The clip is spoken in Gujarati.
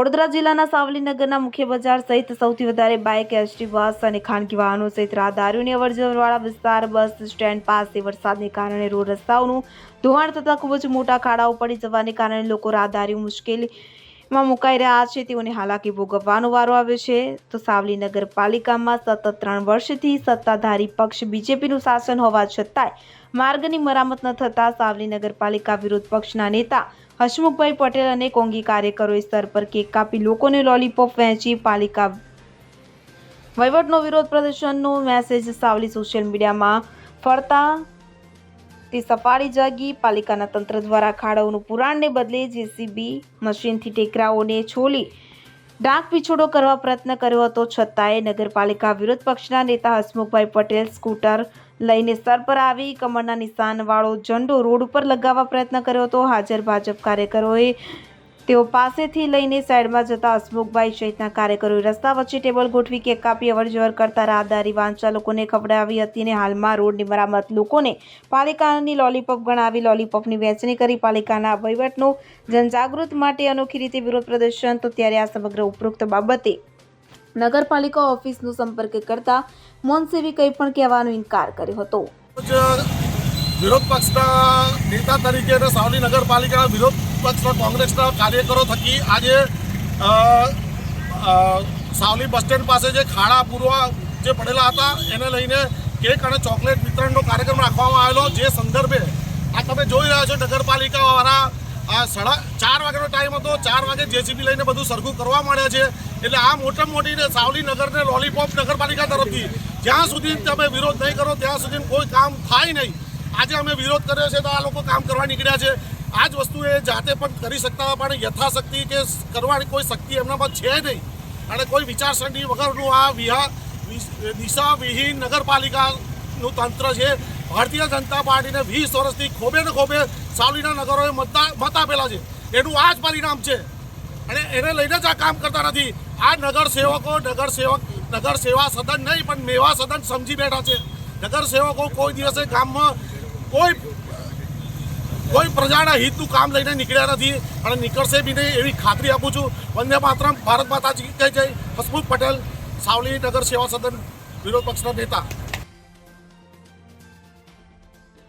વડોદરા જિલ્લાના સાવલીનગરના મુખ્ય બજાર સહિત સૌથી વધારે બાઇક, એસટી બસ અને ખાનગી વાહનો સહિત રાહદારીઓની અવરજવરવાળા વિસ્તાર, બસ સ્ટેન્ડ પાસે વરસાદને કારણે રોડ રસ્તાઓનું ધોવાણ થતાં ખૂબ જ મોટા ખાડાઓ પડી જવાને કારણે લોકો રાહદારીઓ મુશ્કેલીમાં મુકાઈ રહ્યા છે. તેઓને હાલાકી ભોગવવાનો વારો આવ્યો છે. તો સાવલી નગરપાલિકામાં સતત ત્રણ વર્ષથી સત્તાધારી પક્ષ બીજેપીનું શાસન હોવા છતાંય માર્ગની મરામત ન થતાં સાવલી નગરપાલિકા વિરોધ પક્ષના નેતા હસમુખભાઈ પટેલ અને કોંગી કાર્યકરોએ સ્તર પર કેક કાપી લોકોને લોલીપોપ વહેંચી પાલિકા વહીવટનો વિરોધ પ્રદર્શનનો મેસેજ સાવલી સોશિયલ મીડિયામાં ફરતા તે સફાળી જાગી. પાલિકાના તંત્ર દ્વારા ખાડાઓનું પુરાણને બદલે જેસીબી મશીનથી ટેકરાઓને છોલી ડાક પીછોડો કરવા પ્રયત્ન કર્યો હતો. છતાંય નગરપાલિકા વિરોધ પક્ષના નેતા હસમુખભાઈ પટેલ સ્કૂટર લઈને સ્તર પર આવી કમરના નિશાનવાળો ઝંડો રોડ ઉપર લગાવવા પ્રયત્ન કર્યો હતો. હાજર ભાજપ કાર્યકરોએ તેઓ પાસેથી લઈને સાઈડમાં જતા હસમુખભાઈ સહિતના કાર્યકરોએ રસ્તા વચ્ચે ટેબલ ગોઠવી કેક કાપી અવરજવર કરતા રાહદારી વાંચા લોકોને ખવડાવી હતી અને હાલમાં રોડની મરામત લોકોને પાલિકાની લોલીપોપ ગણાવી લોલીપોપની વહેંચણી કરી પાલિકાના વહીવટનો જનજાગૃત માટે અનોખી રીતે વિરોધ પ્રદર્શન. તો ત્યારે આ સમગ્ર ઉપરોક્ત બાબતે નગરપાલિકા ઓફિસનો સંપર્ક કરતા મોનસેવી કંઈ પણ કહેવાનો ઇનકાર કર્યો હતો. વિરોધ પક્ષના નેતા તરીકે અને સાવલી નગરપાલિકા વિરોધ પક્ષના કોંગ્રેસના કાર્યકરો થકી આજે સાવલી બસ સ્ટેન્ડ પાસે જે ખાડા પૂરવા જે પડેલા હતા, એને લઈને કેક અને ચોકલેટ વિતરણનો કાર્યક્રમ રાખવામાં આવેલો. જે સંદર્ભે આ તમે જોઈ રહ્યા છો નગરપાલિકાવાળા આ સાડા ચાર વાગ્યાનો ટાઈમ હતો. ચાર વાગે જેસીબી લઈને બધું સરખું કરવા માંડ્યા છે. એટલે આ મોટામાં મોટી સાવલી નગરને લોલીપોપ નગરપાલિકા તરફથી જ્યાં સુધી તમે વિરોધ નહીં કરો, ત્યાં સુધી કોઈ કામ થાય નહીં. આજે અમે વિરોધ કર્યો છે તો આ લોકો કામ કરવા નીકળ્યા છે. આ જ વસ્તુ એ જાતે પણ કરી શકતા પણ યથાશક્તિ કે કરવાની કોઈ શક્તિ એમનામાં છે નહીં. અને કોઈ વિચારસરણી વગરનું આ વિહા દિશાવિહીન નગરપાલિકાનું તંત્ર છે ભારતીય જનતા પાર્ટીને વીસ વર્ષથી ખોબે ને ખોબે સાવલીના નગરોએ મત આપેલા છે. એનું આ જ પરિણામ છે. અને એને લઈને જ આ કામ કરતા નથી. આ નગર સેવકો, નગર સેવક, નગર સેવા સદન નહીં, પણ મેવા સદન સમજી બેઠા છે. નગર સેવકો કોઈ દિવસે ગામમાં કોઈ કોઈ પ્રજાના હિતનું કામ લઈને નીકળ્યા નથી. અને નીકળશે બી નહીં એવી ખાતરી આપું છું. વંદે માત્ર ભારત માતાજી કહે છે હસમુખ પટેલ, સાવલી નગર સેવા સદન વિરોધ પક્ષના નેતા.